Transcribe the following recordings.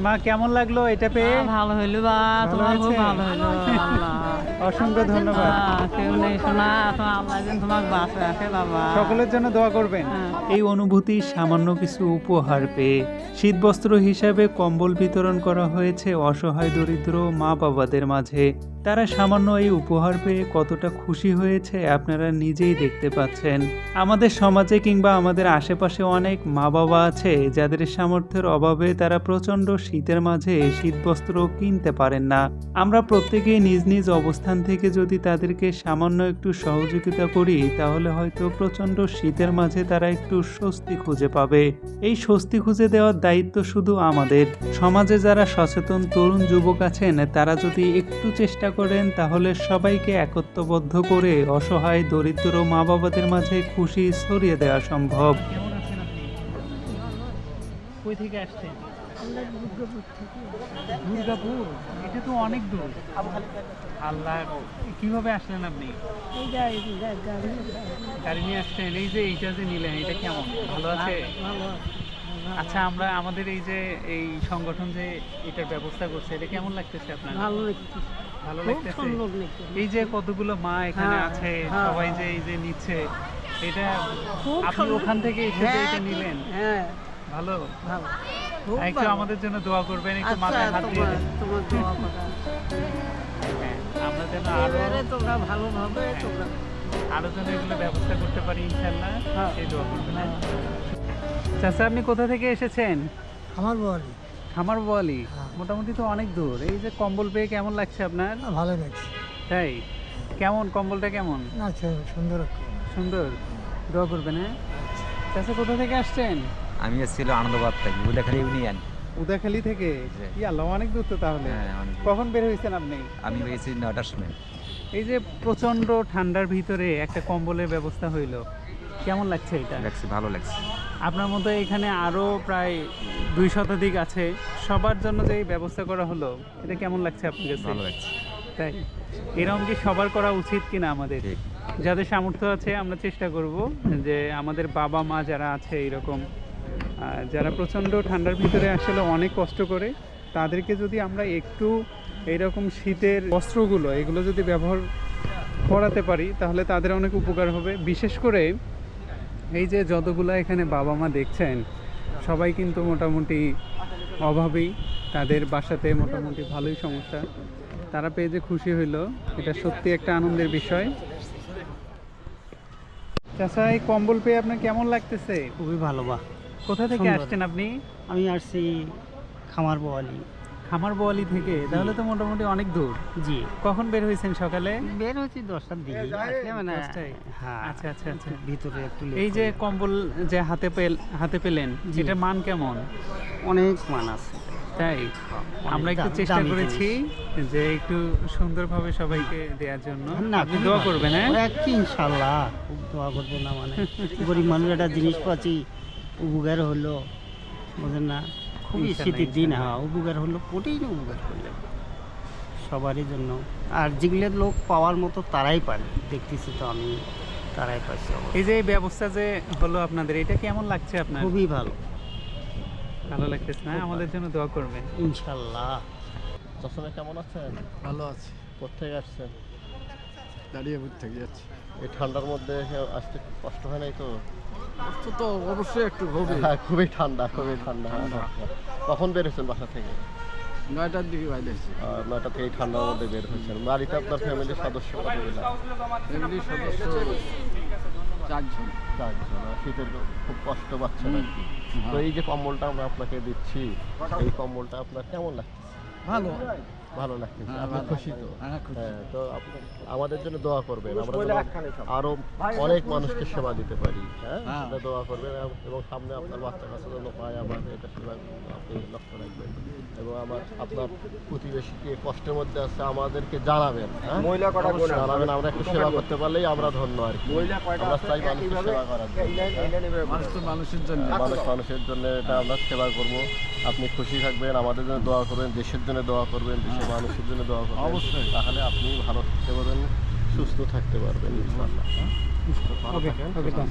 মা কেমন লাগল এটা পেয়ে? ভালো হইল বা তোমার খুব ভালো হইল। অসংখ্য ধন্যবাদ। কেউ নেই শোনা আল্লাহ যেন তোমাকে রাখে বাবা। সকলের জন্য দোয়া করবেন। হ্যাঁ। এই অনুভূতি সামান্য কিছু উপহার পেয়ে শীতবস্ত্র হিসাবে কম্বল বিতরণ করা হয়েছে অসহায় দরিদ্র মা বাবাদের মাঝে। তারা সামান্য এই উপহার পেয়ে কতটা খুশি হয়েছে আপনারা নিজেই দেখতে পাচ্ছেন। আমাদের সমাজে কিংবা আমাদের আশেপাশে অনেক মা বাবা আছে, যাদের সামর্থ্যের অভাবে তারা প্রচণ্ড শীতের মাঝে শীতবস্ত্র কিনতে পারেন না। আমরা প্রত্যেকেই নিজ নিজ অবস্থান থেকে যদি তাদেরকে সামান্য একটু সহযোগিতা করি, তাহলে হয়তো প্রচণ্ড শীতের মাঝে তারা একটু স্বস্তি খুঁজে পাবে। এই স্বস্তি খুঁজে দেওয়ার দায়িত্ব শুধু আমাদের। সমাজে যারা সচেতন তরুণ যুবক আছেন, তারা যদি একটু চেষ্টা করেন তাহলে সবাইকে একত্রবদ্ধ করে অসহায় দরিদ্র মা বাবাদের মাঝে খুশি ছড়িয়ে দেওয়া সম্ভব। কই থেকে আসছেন? দুর্গাপুর এটা তো অনেক দূর। আল্লাহ কীভাবে আসলেন আপনি? গাড়ি নিয়ে আসছেন এই যে এইটা যে নিলেন এটা কেমন? ভালো আছে? আচ্ছা আমরা আমাদের এই যে এই সংগঠন যে এটার ব্যবস্থা করছে এটা কেমন লাগতেছে আপনার? ভালো লাগছে ভালো লাগতেছে? এই যে কতগুলো মা এখানে হ্যাঁ, আছে হ্যাঁ। সবাই যে এই যে নিচ্ছে এটা আপনি ওখান থেকে এসে হ্যাঁ, এটা নিলেন? হ্যাঁ। ভালো? ভালো। একটু আমাদের জন্য দোয়া করবেন একটু আচ্ছা মাথায় হাত দিয়ে। তোমার দোয়া কথা। হ্যাঁ, আমরা যেন আরও তোমরা ভালোভাবে তোমরা আরও যেন এগুলো ব্যবস্থা করতে পারি ইনশাল্লাহ হ্যাঁ। সেই দোয়া করবেন। হ্যাঁ? চাচা আপনি কোথা থেকে এসেছেন? আমার বল খামার বোয়ালি হ্যাঁ। মোটামুটি তো অনেক দূর। এই যে কম্বল পেয়ে কেমন লাগছে আপনার? ভালো লাগছে। তাই? কেমন কম্বলটা কেমন? আচ্ছা সুন্দর। সুন্দর। দোয়া করবেন হ্যাঁ? চাচা কোথা থেকে আসছেন? আমি এসেছিল আনন্দবাদ থেকে উদাখালী ইউনিয়ন। উদাখালী থেকে। ইয়াল্লা অনেক দূর তো তাহলে। হ্যাঁ কখন বের হয়েছেন আপনি? আমি পেয়েছি নটার সময়। এই যে প্রচণ্ড ঠান্ডার ভিতরে একটা কম্বলের ব্যবস্থা হইল কেমন লাগছে এটা? লাগছে ভালো লাগছে। আপনার মতো এখানে আরও প্রায় দুই শতাধিক আছে। সবার জন্য যে এই ব্যবস্থা করা হলো এটা কেমন লাগছে আপনার কাছে? ভালো লাগছে। তাই? এরকম কি সবার করা উচিত কিনা আমাদের? যাদের সামর্থ্য আছে আমরা চেষ্টা করব যে আমাদের বাবা মা যারা আছে এরকম যারা প্রচণ্ড ঠান্ডার ভিতরে আসলে অনেক কষ্ট করে তাদেরকে যদি আমরা একটু এইরকম শীতের বস্ত্রগুলো এগুলো যদি ব্যবহার করাতে পারি তাহলে তাদের অনেক উপকার হবে। বিশেষ করে এই যে যতগুলো এখানে বাবা মা দেখছেন সবাই কিন্তু মোটামুটি অভাবেই তাদের বাসাতে মোটামুটি ভালোই সমস্যা। তারা পেয়ে যে খুশি হইল এটা সত্যি একটা আনন্দের বিষয়। চাচা এই কম্বল পেয়ে আপনার কেমন লাগতেছে? খুবই ভালো বা কোথা থেকে আসছেন আপনি? আমি আসছি খামার বোয়ালি খামার বোয়ালি থেকে তাহলে তো মোটামুটি অনেক দূর। জি। কখন বের হয়েছেন সকালে? বের হয়েছি দশটার দিকে। মানে? হ্যাঁ আচ্ছা আচ্ছা আচ্ছা। ভিতরে একটু এই যে কম্বল যে হাতে পেল হাতে পেলেন। এটার মান কেমন? অনেক মান আছে। তাই? আমরা একটু চেষ্টা করেছি যে একটু সুন্দরভাবে সবাইকে দেওয়ার জন্য। আপনি দোয়া করবেন হ্যাঁ? ইনশাল্লাহ খুব দোয়া করব না মানে। গরিব মানুষ একটা জিনিস পাচ্ছি উপকার হলো বুঝেন না। খুবই শীতের দিন। হ্যাঁ উপকার হলো কঠিন উপকার করলে সবারই জন্য। আর যেগুলো লোক পাওয়ার মতো তারাই পারে দেখতেছি তো আমি তারাই পাইছি অবশ্য। এই যে এই ব্যবস্থা যে হলো আপনাদের এটা কেমন লাগছে আপনার? খুবই ভালো। ভালো লাগতেছে না? আমাদের জন্য দোয়া করবেন। ইনশাল্লাহ। কেমন আছেন? ভালো আছি। কোথেকে আসছেন? দাঁড়িয়ে থেকে যাচ্ছি এই ঠান্ডার মধ্যে আসতে কষ্ট হয় নাই তো? কষ্ট তো অবশ্যই একটু হবে হ্যাঁ খুবই ঠান্ডা খুবই ঠান্ডা হ্যাঁ, হ্যাঁ, হ্যাঁ। কখন বেরোছেন বাসা থেকে? নয়টার দিকে বাইরে নয়টা থেকে ঠান্ডার মধ্যে বের হয়েছেন। বাড়িতে আপনার ফ্যামিলির সদস্য কতগুলো ফ্যামিলির সদস্য চারজন। চারজন শীতের খুব কষ্ট পাচ্ছেন আর কি তো এই যে কম্বলটা আমরা আপনাকে দিচ্ছি এই কম্বলটা আপনার কেমন লাগছে? ভালো। ভালো লাগতেছে হ্যাঁ, আপনি খুশি তো? হ্যাঁ। হ্যাঁ তো আমাদের জন্য দোয়া করবেন আমরা আরও অনেক মানুষকে সেবা। দিতে পারি হ্যাঁ। দোয়া করবেন এবং- সামনে আপনার বাচ্চা কাছে যেন পায় আমার এটা সেবা আপনি লক্ষ্য রাখবেন। এবং আমার আপনার প্রতিবেশীকে কষ্টের মধ্যে আছে আমাদেরকে জানাবেন হ্যাঁ? জানাবেন আমরা একটু সেবা করতে পারলেই আমরা ধন্য আর কি। আমরা চাই মানুষের সেবা করার? মানুষ মানুষের জন্য মানুষ মানুষের জন্য এটা আমরা সেবা করব। আপনি খুশি থাকবেন আমাদের জন্য দোয়া করবেন দেশের জন্য দোয়া করবেন দেশের মানুষের জন্য দোয়া করবেন। অবশ্যই। তাহলে আপনি ভালো থাকতে পারবেন সুস্থ থাকতে পারবেন ইনশাল্লাহ হ্যাঁ?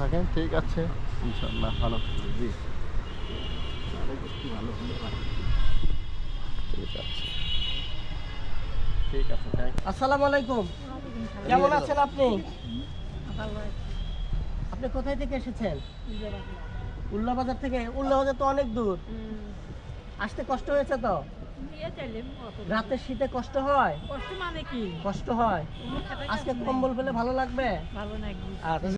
থাকেন ঠিক আছে? ইনশাল্লাহ ভালো থাকবেন জি। ভালো ঠিক আছে থ্যাংক আসসালামু আলাইকুম। কেমন আছেন আপনি? আপনি কোথায় থেকে এসেছেন? উল্লাবাজার থেকে? উল্লাবাজার তো অনেক দূর। আসতে কষ্ট হয়েছে তো? রাতের শীতে কষ্ট হয়? কষ্ট মানে কি? কষ্ট হয়। আজকে কম্বল পেলে ভালো লাগবে? ভালো আচ্ছা